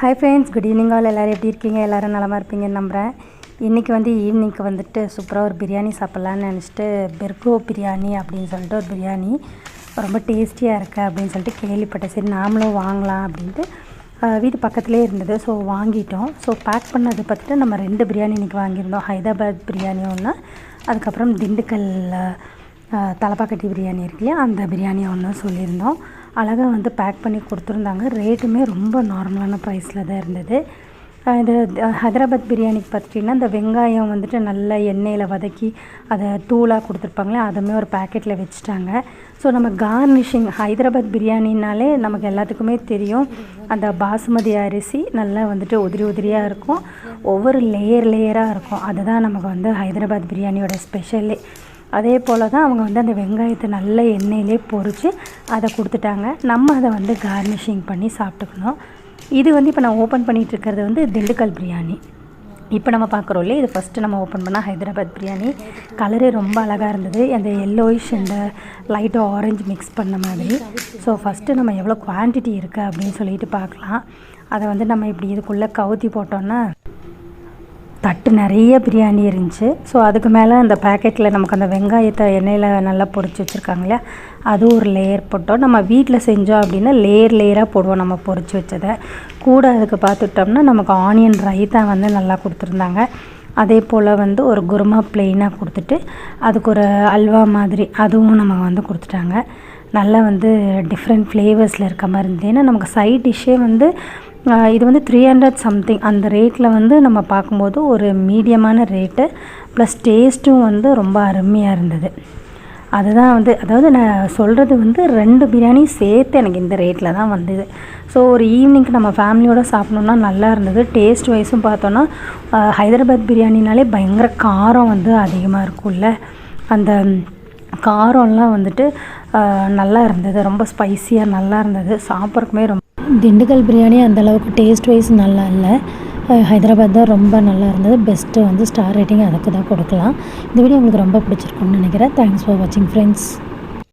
Hi friends good evening all எல்லோரும் எப்படி இருக்கீங்க? எல்லோரும் நலமாக இருப்பீங்கன்னு நம்புகிறேன் இன்றைக்கி வந்து ஈவினிங்க்கு வந்துட்டு சூப்பராக ஒரு பிரியாணி சாப்பிட்லான்னு நினச்சிட்டு பெர்கோ பிரியாணி அப்படின்னு சொல்லிட்டு ஒரு பிரியாணி. ரொம்ப டேஸ்டியாக இருக்குது அப்படின்னு சொல்லிட்டு கேள்விப்பட்டேன். சரி நாமளும் வாங்கலாம் அப்படின்ட்டு வீடு வீட்டு பக்கத்துலேயே இருந்தது. ஸோ வாங்கிட்டோம். ஸோ பேக் பண்ணது பார்த்துட்டு நம்ம ரெண்டு பிரியாணி இன்றைக்கி வாங்கியிருந்தோம். ஹைதராபாத் பிரியாணி ஒன்று அதுக்கப்புறம் திண்டுக்கல் தலப்பாக்கட்டி பிரியாணி இருக்கு இல்லையா? அந்த பிரியாணி ஒன்று சொல்லியிருந்தோம். அழகாக வந்து பேக் பண்ணி கொடுத்துருந்தாங்க. ரேட்டுமே ரொம்ப நார்மலான ப்ரைஸில் தான் இருந்தது. இது ஹைதராபாத் பிரியாணிக்கு பார்த்துட்டிங்கன்னா இந்த வெங்காயம் வந்துட்டு நல்லா எண்ணெயில் வதக்கி அதை தூளாக கொடுத்துருப்பாங்களே அதுவுமே ஒரு பேக்கெட்டில் வச்சுட்டாங்க. ஸோ நம்ம கார்னிஷிங் ஹைதராபாத் பிரியாணினாலே நமக்கு எல்லாத்துக்குமே தெரியும். அந்த பாசுமதி அரிசி நல்லா வந்துட்டு உதிரி உதிரியாக இருக்கும். ஒவ்வொரு லேயர் லேயராக இருக்கும். அதுதான் நமக்கு வந்து ஹைதராபாத் பிரியாணியோட ஸ்பெஷலே அதே போல் தான் அவங்க வந்து அந்த வெங்காயத்தை நல்ல எண்ணெயிலே பொரித்து அதை கொடுத்துட்டாங்க. நம்ம அதை வந்து கார்னிஷிங் பண்ணி சாப்பிட்டுக்கணும். இது வந்து இப்போ நான் ஓப்பன் பண்ணிகிட்டு இருக்கிறது வந்து திண்டுக்கல் பிரியாணி. இப்போ நம்ம பார்க்குறோம் இல்லையா? இது ஃபஸ்ட்டு நம்ம ஓப்பன் பண்ணால் ஹைதராபாத் பிரியாணி. கலரே ரொம்ப அழகாக இருந்தது. அந்த எல்லோயிஷ் அந்த லைட்டாக ஆரஞ்சு மிக்ஸ் பண்ண மாதிரி. ஸோ ஃபஸ்ட்டு நம்ம எவ்வளோ குவான்டிட்டி இருக்குது அப்படின்னு சொல்லிட்டு பார்க்கலாம். அதை வந்து நம்ம இப்படி இதுக்குள்ளே கவுத்தி போட்டோன்னா தட்டு நிறைய பிரியாணி இருந்துச்சு. ஸோ அதுக்கு மேலே அந்த பேக்கெட்டில் நமக்கு அந்த வெங்காயத்தை எண்ணெயில் நல்லா பொரிச்சு வச்சுருக்காங்க இல்லையா? அது ஒரு லேயர் போட்டோம். நம்ம வீட்டில் செஞ்சோம் அப்படின்னா லேயர் லேயராக போடுவோம் நம்ம பொரிச்சு வச்சதை. கூட அதுக்கு பார்த்துட்டோம்னா நமக்கு ஆனியன் ரைத்தா வந்து நல்லா கொடுத்துருந்தாங்க. அதே போல் வந்து ஒரு குருமா பிளெயினாக கொடுத்துட்டு அதுக்கு ஒரு அல்வா மாதிரி அதுவும் நமக்கு வந்து கொடுத்துட்டாங்க. நல்லா வந்து டிஃப்ரெண்ட் ஃப்ளேவர்ஸில் இருக்க மாதிரி இருந்தது. ஏன்னா நமக்கு சைட் டிஷ்ஷே வந்து இது வந்து த்ரீ ஹண்ட்ரட் சம்திங் அந்த ரேட்டில் வந்து நம்ம பார்க்கும்போது ஒரு மீடியமான ரேட்டு ப்ளஸ் டேஸ்ட்டும் வந்து ரொம்ப அருமையாக இருந்தது. அதுதான் வந்து அதாவது நான் சொல்கிறது வந்து ரெண்டு பிரியாணி சேர்த்து எனக்கு இந்த ரேட்டில் தான் வந்தது. ஸோ ஒரு ஈவினிங்க்கு நம்ம ஃபேமிலியோடு சாப்பிட்ணுன்னா நல்லா இருந்தது. டேஸ்ட் வைஸும் பார்த்தோன்னா ஹைதராபாத் பிரியாணினாலே பயங்கர காரம் வந்து அதிகமாக இருக்கும்ல. அந்த காரம்லாம் வந்துட்டு நல்லா இருந்தது. ரொம்ப ஸ்பைசியாக நல்லா இருந்தது. சாப்பிட்றக்குமே ரொம்ப திண்டுக்கல் பிரியாணி அந்த அளவுக்கு டேஸ்ட் வைஸ் நல்லா இல்லை. ஹைதராபாத் தான் ரொம்ப நல்லா இருந்தது. பெஸ்ட்டு வந்து ஸ்டார் ரேட்டிங் அதுக்கு தான் கொடுக்கலாம். இந்த வீடியோ உங்களுக்கு ரொம்ப பிடிச்சிருக்கும்னு நினைக்கிறேன். தேங்க்ஸ் ஃபார் வாட்சிங் ஃப்ரெண்ட்ஸ்